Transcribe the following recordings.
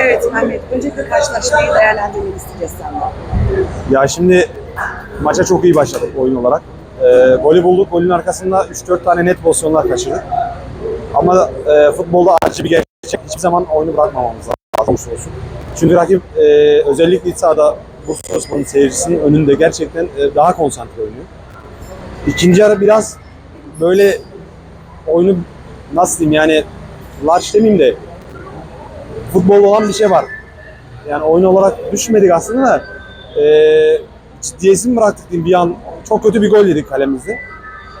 Evet Mehmet, öncelikle karşılaşmayı değerlendirmeni isteyeceğiz senden. Ya şimdi maça çok iyi başladık oyun olarak. Ee, golü bulduk. Golün arkasında 3-4 tane net pozisyonlar kaçırdık. Ama e, futbolda acı bir gerçek. Hiçbir zaman oyunu bırakmamamız lazım. olsun. Çünkü rakip e, özellikle iç sahada Bursaspor'un seyircisinin önünde gerçekten e, daha konsantre oynuyor. İkinci yarı biraz böyle oyunu nasıl diyeyim yani large demeyeyim de futbolda olan bir şey var. Yani oyun olarak düşmedik aslında da e, ciddiyetini mi bıraktık diyeyim bir an. Çok kötü bir gol yedik kalemizde.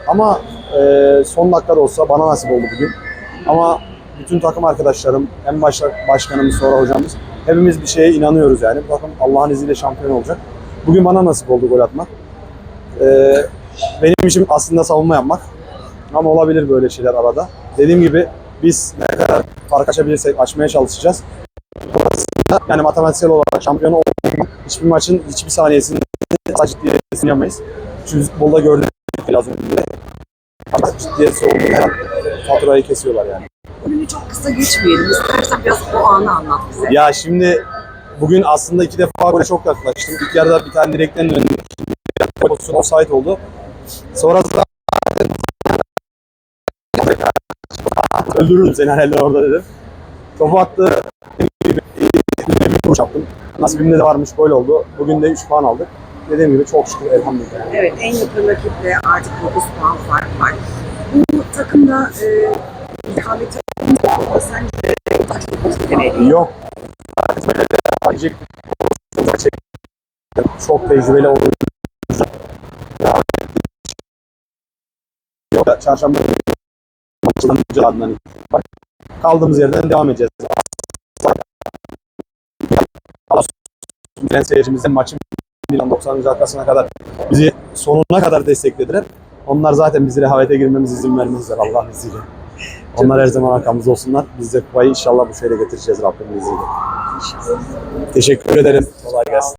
Ama e, son dakikada olsa bana nasip oldu bugün. Ama bütün takım arkadaşlarım, en başta başkanımız sonra hocamız hepimiz bir şeye inanıyoruz yani. Bu takım Allah'ın izniyle şampiyon olacak. Bugün bana nasip oldu gol atmak. E, benim işim aslında savunma yapmak. Ama olabilir böyle şeyler arada. Dediğim gibi biz ne kadar fark açabilirsek açmaya çalışacağız. Yani matematiksel olarak şampiyon olmak hiçbir maçın hiçbir saniyesini ciddiyetini yapamayız. Çünkü futbolda ama ciddiyetsiz olduğu her an faturayı kesiyorlar yani. Bugünü çok kısa geçmeyelim. İstersen biraz o anı anlat bize. Ya şimdi bugün aslında iki defa gole çok yaklaştım. İlk yarıda bir tane direkten döndüm. Pozisyon offside oldu. Sonra öldürürüm seni herhalde orada dedim. Topu attı. Bir vuruş yaptım. Nasibimde de varmış gol oldu. Bugün de 3 puan aldık. Dediğim gibi çok şükür elhamdülillah. Evet, en yakın rakiple artık 9 puan fark var. Bu takımda e, rekabeti. Sence Yok. Böyle çok tecrübeli oldu. Yok çarşamba bak. Kaldığımız yerden devam edeceğiz. Ben seyircimizden maçın 90. dakikasına kadar bizi sonuna kadar desteklediler. Onlar zaten bizi rehavete girmemize izin vermezler Allah'ın izniyle. Onlar her zaman arkamızda olsunlar. Biz de kupayı inşallah bu şehre getireceğiz Rabbimin izniyle. Teşekkür ederim. Kolay